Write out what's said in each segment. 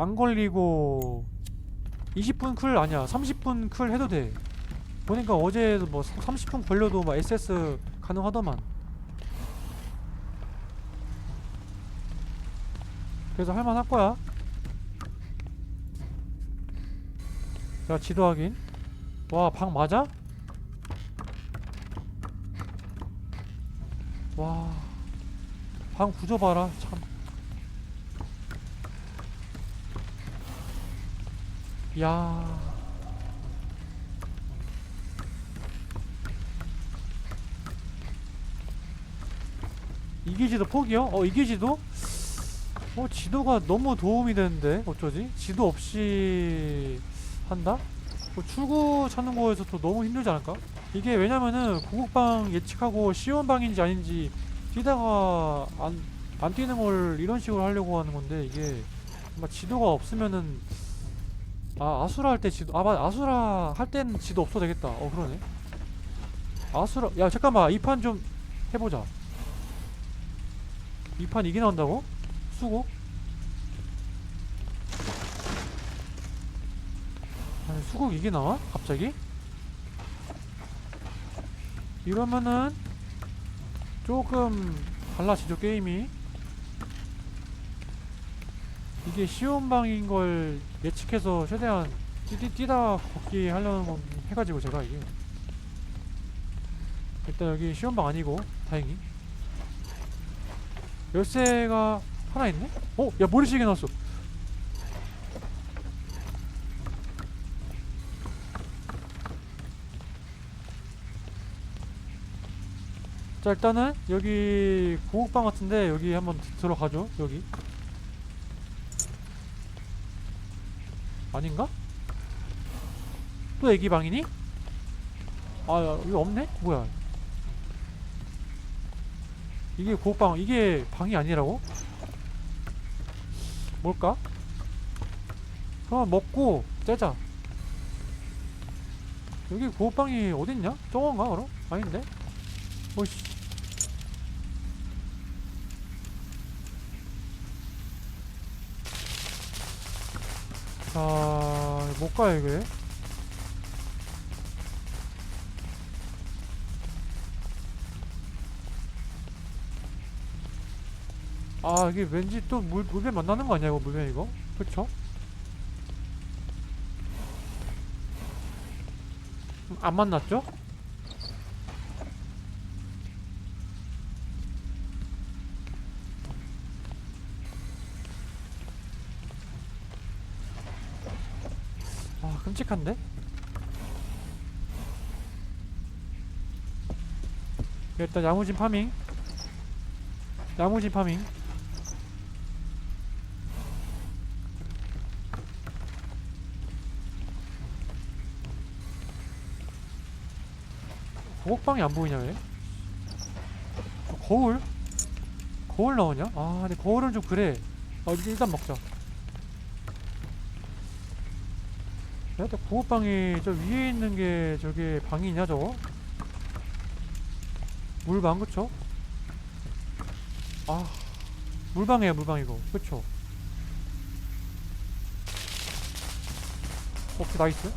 안 걸리고 20분 클 아니야. 30분 클 해도 돼. 보니까 어제도 뭐 30분 걸려도 막 SS 가능하더만. 그래서 할만할 거야. 자 지도 확인. 와 방 맞아? 와방 구조 봐라. 참 야. 이기지도 포기요? 어 이기지도? 어 지도가 너무 도움이 되는데 어쩌지? 지도 없이 한다? 뭐 출구 찾는 거에서도 너무 힘들지 않을까? 이게 왜냐면은 고국방 예측하고 시원방인지 아닌지 뛰다가 안, 안 뛰는 걸 이런 식으로 하려고 하는 건데 이게 막 지도가 없으면은 아 아수라 할 때 지도 아 맞아 아수라 할 때는 지도 없어도 되겠다 어 그러네 아수라 야 잠깐만 이 판 좀 해보자 이 판 이게 나온다고? 수고 아니 수국 이게 나와? 갑자기? 이러면은 조금 달라지죠 게임이 이게 쉬운 방인 걸 예측해서 최대한 뛰, 뛰다 걷기 하려는 건 해가지고 제가 이게 일단 여기 쉬운 방 아니고 다행히 열쇠가 하나 있네? 어? 야 머리시계 나왔어 자 일단은 여기 고국방 같은데 여기 한번 드- 들어가죠 여기 아닌가? 또 애기 방이니? 아 야, 여기 없네? 뭐야 이게 고국방 이게 방이 아니라고? 뭘까? 그럼 먹고 째자 여기 고국방이 어딨냐? 저건가 그럼? 아닌데? 오씨 자, 못 가요, 이게. 아, 이게 왠지 또 물, 물배 만나는 거 아니야, 이거, 물배 이거? 그쵸? 음, 안 만났죠? 아, 끔찍한데? 일단 야무진 파밍 야무진 파밍 고국방이 안 보이냐 왜? 어, 거울? 거울 나오냐? 아 근데 거울은 좀 그래 어 일단 먹자 야, 근데 고급방이 저 위에 있는 게 저게 방이냐 저거? 물방 그쵸? 아 물방이에요 물방 이거 그쵸? 오케이 나이스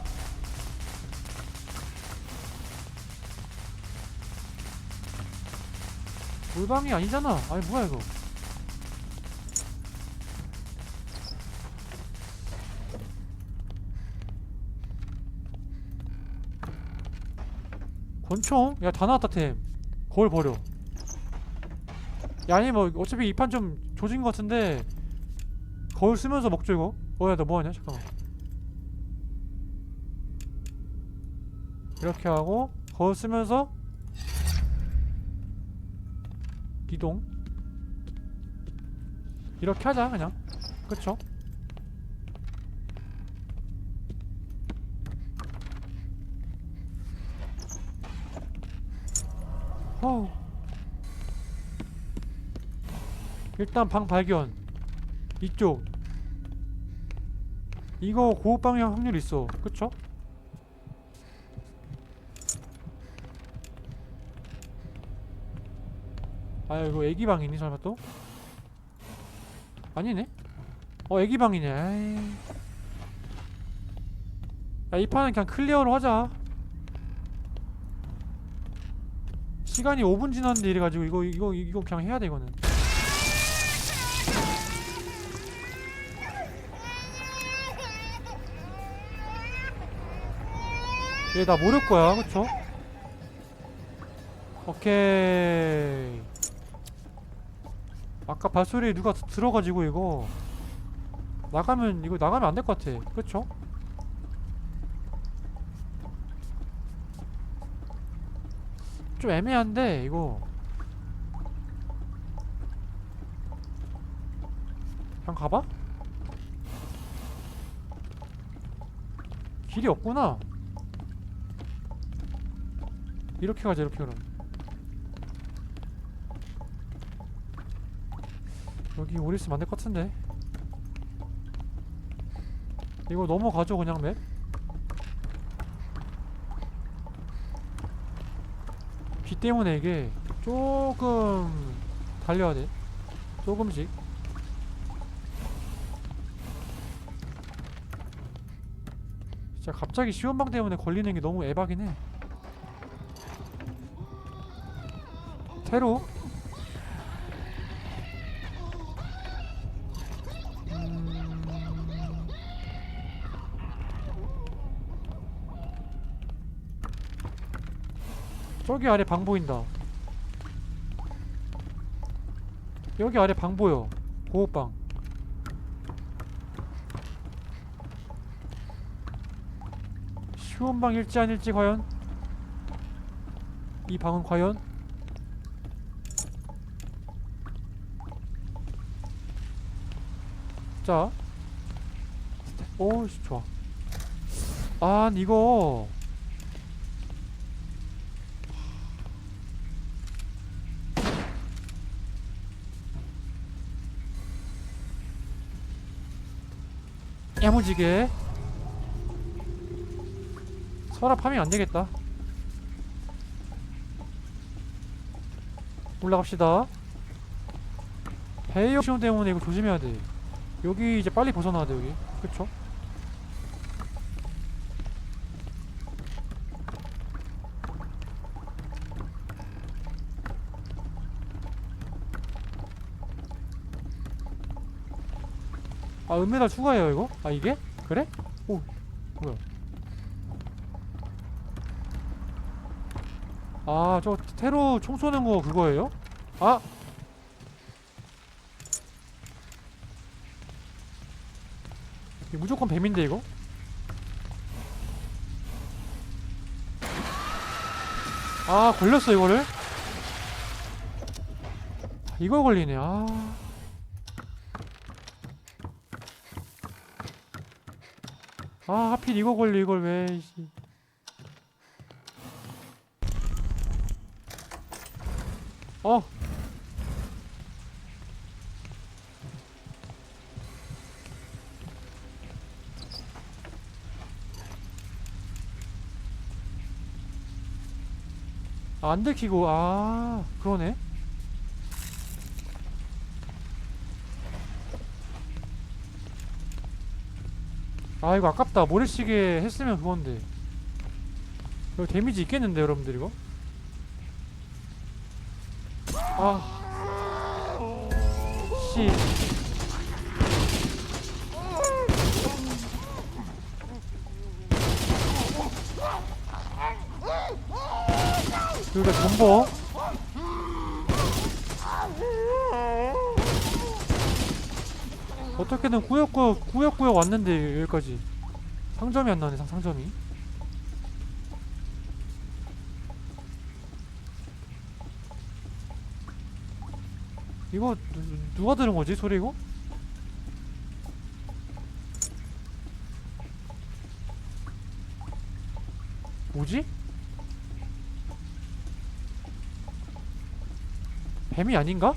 물방이 아니잖아 아니 뭐야 이거 권총? 야 다 나왔다 템. 거울 버려. 야 아니 뭐 어차피 이 판 좀 조진 것 같은데 거울 쓰면서 먹죠 이거? 어야 너 뭐하냐? 잠깐만. 이렇게 하고 거울 쓰면서 이동. 이렇게 하자 그냥. 그쵸? 어우. 일단 방 발견 이쪽 이거 고급 방향 확률 있어 그쵸? 아 이거 애기 방이니 설마 또? 아니네 어 애기 방이네 에이. 야이 판은 그냥 클리어로 하자 시간이 5분 지났는데 이래 가지고 이거 이거 이거 그냥 해야 돼 이거는 얘 나 모를 거야 그쵸? 오케이 아까 발소리 누가 드- 들어가지고 이거 나가면 이거 나가면 안 될 것 같아 그쵸? 좀 애매한데 이거 그냥 가봐? 길이 없구나 이렇게 가자 이렇게 그럼 여기 오리 있으면 안될것 같은데 이거 넘어가죠 그냥 맵? 때문에 이게 조금 달려야 돼. 조금씩. 진짜 갑자기 시원방 때문에 걸리는 게 너무 해 테로 저기 아래 방 보인다 여기 아래 방 보여 보호방 시원방 일지 아닐지 과연 이 방은 과연 자. 오, 씨, 좋아. 아, 이거. 야무지게. 서랍하면 안 되겠다. 올라갑시다. 배역 시험 때문에 이거 조심해야 돼. 여기 이제 빨리 벗어나야 돼 여기 그쵸? 아 은메달 추가해요 이거? 아 이게? 그래? 오 뭐야 아 저 테러 총 쏘는 거 그거예요? 아 무조건 뱀인데 이거? 아 걸렸어 이거를? 아, 이거 걸리네 아 아, 하필 이거 걸리 이걸 왜 씨. 어 아, 안 들키고 아 그러네 아 이거 아깝다. 모래시계 했으면 그건데. 이거 데미지 있겠는데 여러분들 이거? 아 씨. 여기가 전보 어떻게든 구역구역 구역구역 왔는데 여기까지 상점이 안 나네 상, 상점이 이거 누, 누가 들은 거지 소리 이거? 뭐지? 뱀이 아닌가?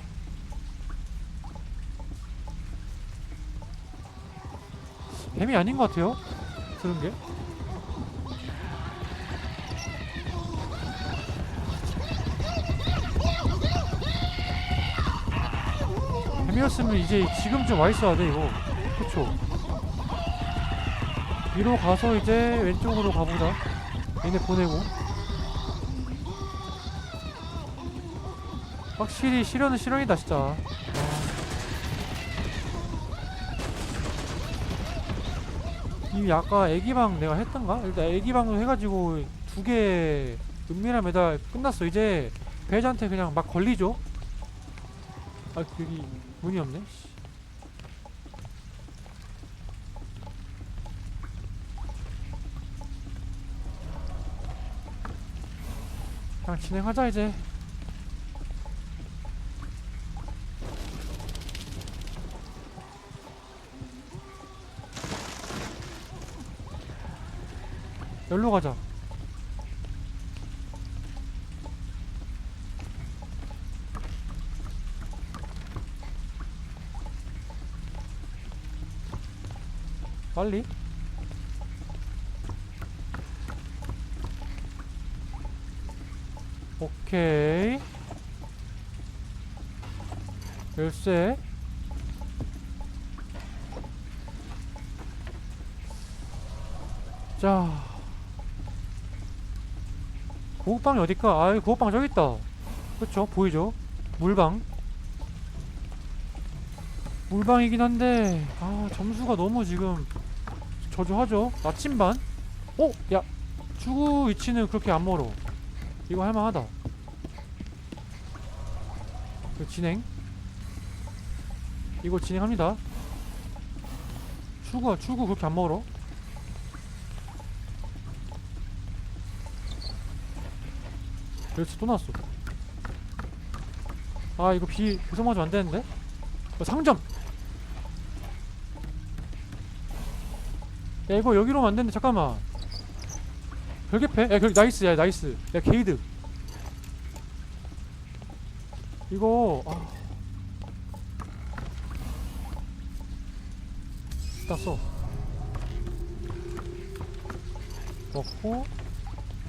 뱀이 아닌 것 같아요. 들은 게. 뱀이었으면 이제 지금 좀 와 있어야 돼 이거. 그쵸 위로 가서 이제 왼쪽으로 가보자 얘네 보내고 확실히 실현은 실현이다 진짜 이 아까 애기방 내가 했던가? 일단 애기방으로 해가지고 두 개 은밀한 메달 끝났어 이제 배자한테 그냥 막 걸리죠 아 여기 문이 없네 씨. 그냥 진행하자 이제 여기로 가자. 빨리? 오케이. 열쇠. 자 고급방이 어딜까? 아, 고급방 저기 있다. 그쵸? 보이죠? 물방. 물방이긴 한데, 아, 점수가 너무 지금 저조하죠? 나침반? 어? 야, 주구 위치는 그렇게 안 멀어. 이거 할만하다. 그 진행. 이거 진행합니다. 출구가, 출구 그렇게 안 멀어. 열쇠 또 나왔어. 아 이거 비 계속 맞으면 안 되는데? 어, 상점. 야 이거 여기로 오면 안 되는데 잠깐만. 별개패? 야 별, 나이스 야 나이스. 야 게이드. 이거 아. 딱 써. 먹고.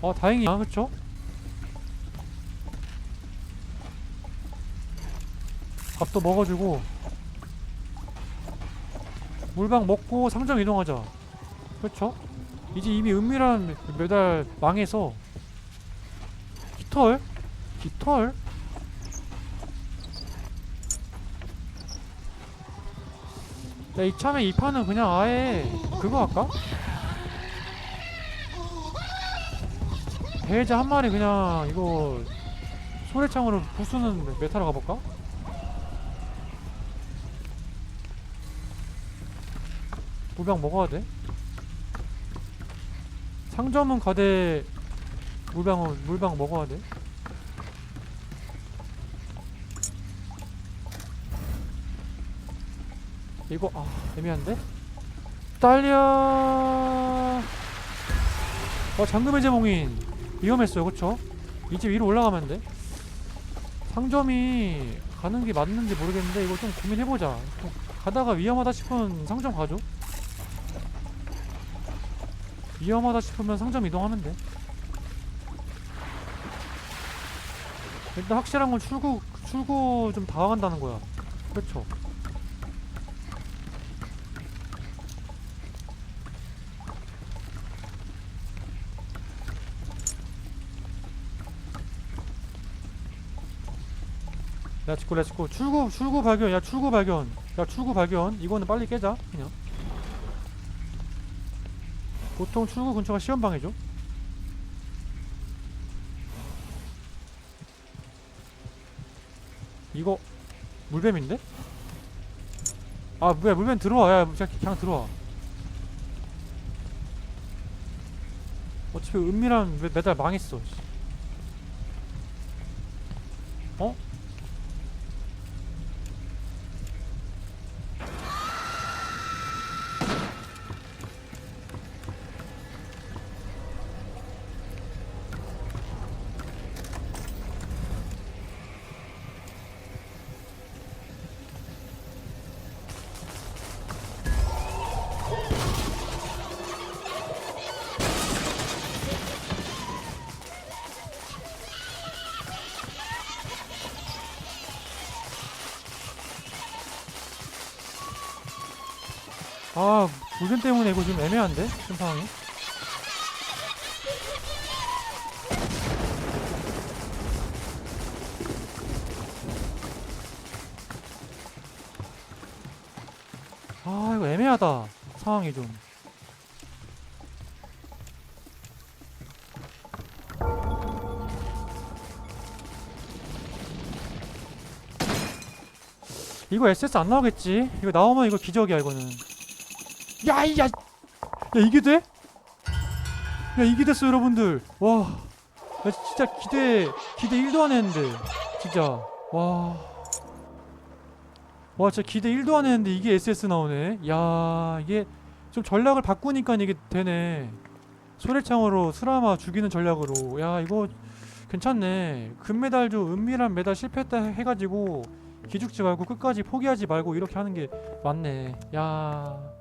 아 다행이야 그쵸? 밥도 먹어주고 물방 먹고 상점 이동하자 그렇죠? 이제 이미 은밀한 메달 망해서 깃털? 깃털? 야 이참에 이 판은 그냥 아예 그거 할까? 배자 한 마리 그냥 이거 소래창으로 부수는 메타로 가볼까? 물방 먹어야 돼. 상점은 가되 물방은 물방 먹어야 돼. 이거 아 애매한데? 딸려. 어 잠금의 제몽인 위험했어요, 그쵸? 이제 위로 올라가면 돼. 상점이 가는 게 맞는지 모르겠는데 이거 좀 고민해보자. 좀 가다가 위험하다 싶으면 상점 가죠. 위험하다 싶으면 상점 이동하면 돼. 일단 확실한 건 출구 출구 좀 당황한다는 거야. 그렇죠. 렛츠고 렛츠고 출구 출구 발견 야 출구 발견 야 출구 발견 이거는 빨리 깨자 그냥 보통 출구 근처가 시험방이죠. 이거 물뱀인데? 아 뭐야 물뱀 들어와 야 그냥, 그냥 들어와 어차피 은밀한 메- 메달 망했어? 아 불변 때문에 이거 좀 애매한데? 지금 상황이? 아 이거 애매하다. 상황이 좀. 이거 SS 안 나오겠지? 이거 나오면 이거 기적이야 이거는 야, 이 야, 야 이게 돼? 야 이게 됐어 여러분들 와, 나 진짜 기대 기대 1도 안 했는데 진짜 와, 와 진짜 기대 1도 안 했는데 이게 SS 나오네. 야 이게 좀 전략을 바꾸니까 이게 되네. 소래창으로 수라마 죽이는 전략으로 야 이거 괜찮네. 금메달도 은밀한 메달 실패했다 해가지고 기죽지 말고 끝까지 포기하지 말고 이렇게 하는 게 맞네. 야